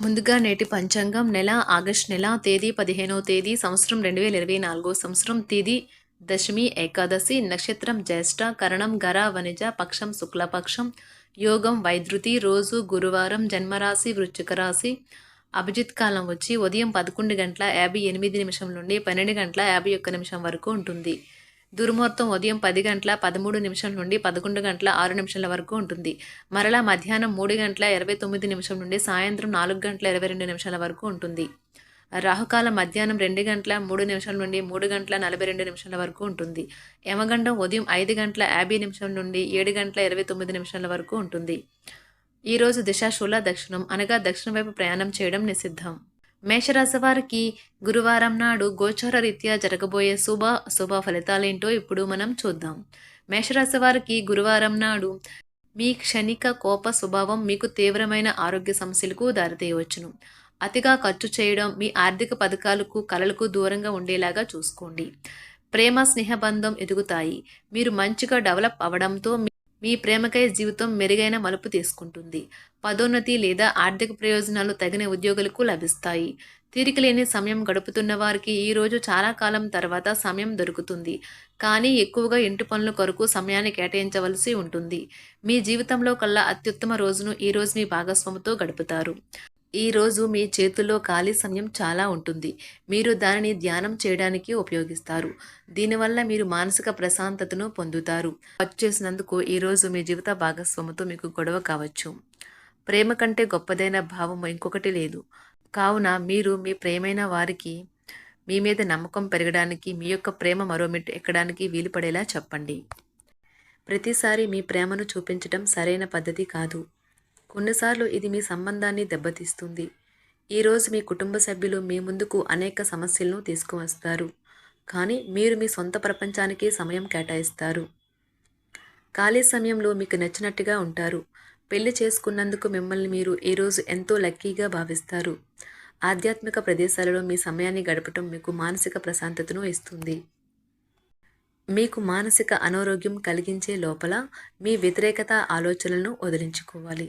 ముందుగా నేటి పంచాంగం నెల ఆగస్ట్ నెల తేదీ పదిహేనవ తేదీ సంవత్సరం రెండు వేల ఇరవై నాలుగో సంవత్సరం తేదీ దశమి ఏకాదశి నక్షత్రం జ్యేష్ఠ కరణం గర వనిజ పక్షం శుక్లపక్షం యోగం వైద్యుతి రోజు గురువారం జన్మరాశి వృశ్చిక రాశి అభిజిత్ కాలం వచ్చి ఉదయం పదకొండు గంటల యాభై ఎనిమిది నిమిషం నుండి పన్నెండు గంటల యాభై ఒక్క నిమిషం వరకు ఉంటుంది. దుర్ముహూర్తం ఉదయం పది గంటల పదమూడు నిమిషం నుండి పదకొండు గంటల ఆరు నిమిషాల వరకు ఉంటుంది. మరలా మధ్యాహ్నం మూడు గంటల ఇరవై తొమ్మిది నిమిషం నుండి సాయంత్రం నాలుగు గంటల ఇరవై రెండు నిమిషాల వరకు ఉంటుంది. రాహుకాలం మధ్యాహ్నం రెండు గంటల మూడు నిమిషాల నుండి మూడు గంటల నలభై రెండు నిమిషాల వరకు ఉంటుంది. యమగండం ఉదయం ఐదు గంటల యాభై నిమిషం నుండి ఏడు గంటల ఇరవై తొమ్మిది నిమిషాల వరకు ఉంటుంది. ఈరోజు దిశాశూల దక్షిణం అనగా దక్షిణ వైపు ప్రయాణం చేయడం నిషిద్ధం. మేషరాశి వారికి గురువారం నాడు గోచార రీత్యా జరగబోయే శుభ శుభ ఫలితాలేంటో ఇప్పుడు మనం చూద్దాం. మేషరాశి వారికి గురువారం నాడు మీ క్షణిక కోప స్వభావం మీకు తీవ్రమైన ఆరోగ్య సమస్యలకు దారితీయవచ్చును. అతిగా ఖర్చు చేయడం మీ ఆర్థిక పథకాలకు కలలకు దూరంగా ఉండేలాగా చూసుకోండి. ప్రేమ స్నేహబంధం ఎదుగుతాయి. మీరు మంచిగా డెవలప్ అవడంతో మీ- ప్రేమకై జీవితం మెరుగైన మలుపు తీసుకుంటుంది. పదోన్నతి లేదా ఆర్థిక ప్రయోజనాలు తగిన ఉద్యోగులకు లభిస్తాయి. తీరిక లేని సమయం గడుపుతున్న వారికి ఈ రోజు చాలా కాలం తర్వాత సమయం దొరుకుతుంది. కానీ ఎక్కువగా ఇంటి పనుల కొరకు సమయాన్ని కేటాయించవలసి ఉంటుంది. మీ జీవితంలో కల్లా అత్యుత్తమ రోజును ఈ మీ భాగస్వామితో గడుపుతారు. ఈరోజు మీ చేతుల్లో ఖాళీ సమయం చాలా ఉంటుంది. మీరు దానిని ధ్యానం చేయడానికి ఉపయోగిస్తారు. దీనివల్ల మీరు మానసిక ప్రశాంతతను పొందుతారు. ఖర్చు చేసినందుకు ఈరోజు మీ జీవిత భాగస్వామితో మీకు గొడవ కావచ్చు. ప్రేమ కంటే గొప్పదైన భావం ఇంకొకటి లేదు. కావున మీరు మీ ప్రేమైన వారికి మీ మీద నమ్మకం పెరగడానికి మీ యొక్క ప్రేమ మరో మెట్టు ఎక్కడానికి వీలు పడేలా చెప్పండి. ప్రతిసారి మీ ప్రేమను చూపించడం సరైన పద్ధతి కాదు. కొన్నిసార్లు ఇది మీ సంబంధాన్ని దెబ్బతీస్తుంది. ఈరోజు మీ కుటుంబ సభ్యులు మీ ముందుకు అనేక సమస్యలను తీసుకువస్తారు. కానీ మీరు మీ సొంత ప్రపంచానికి సమయం కేటాయిస్తారు. ఖాళీ సమయంలో మీకు నచ్చినట్టుగా ఉంటారు. పెళ్ళి చేసుకున్నందుకు మిమ్మల్ని మీరు ఈరోజు ఎంతో లక్కీగా భావిస్తారు. ఆధ్యాత్మిక ప్రదేశాలలో మీ సమయాన్ని గడపటం మీకు మానసిక ప్రశాంతతను ఇస్తుంది. మీకు మానసిక అనారోగ్యం కలిగించే లోపల మీ వ్యతిరేకత ఆలోచనలను వదిలించుకోవాలి.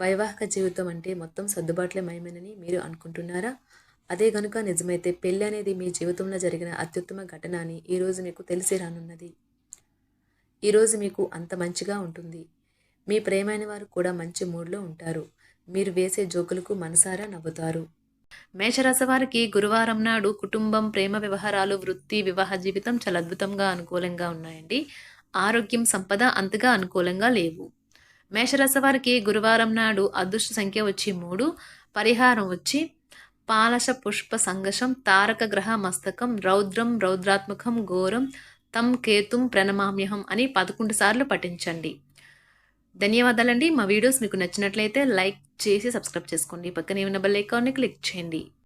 వైవాహిక జీవితం అంటే మొత్తం సర్దుబాట్లే మయమేనని మీరు అనుకుంటున్నారా? అదే గనుక నిజమైతే పెళ్ళి అనేది మీ జీవితంలో జరిగిన అత్యుత్తమ ఘటన అని ఈరోజు మీకు తెలిసి రానున్నది. ఈరోజు మీకు అంత మంచిగా ఉంటుంది. మీ ప్రేమైన వారు కూడా మంచి మూడ్లో ఉంటారు. మీరు వేసే జోకులకు మనసారా నవ్వుతారు. మేషరాశి వారికి గురువారం నాడు కుటుంబం ప్రేమ వ్యవహారాలు వృత్తి వివాహ జీవితం చాలా అద్భుతంగా అనుకూలంగా ఉన్నాయండి. ఆరోగ్యం సంపద అంతగా అనుకూలంగా లేవు. మేషరాశి వారికి గురువారం నాడు అదృష్ట సంఖ్య వచ్చి మూడు పరిహారం వచ్చి పాలస పుష్ప సంఘర్షం తారక గ్రహ మస్తకం రౌద్రం రౌద్రాత్మకం ఘోరం తం కేతుం ప్రణమామ్యహం అని పదకొండు సార్లు పఠించండి. ధన్యవాదాలండి. మా వీడియోస్ మీకు నచ్చినట్లయితే లైక్ చేసి సబ్స్క్రైబ్ చేసుకోండి. పక్కనే ఉన్న బెల్ ఐకాన్ని క్లిక్ చేయండి.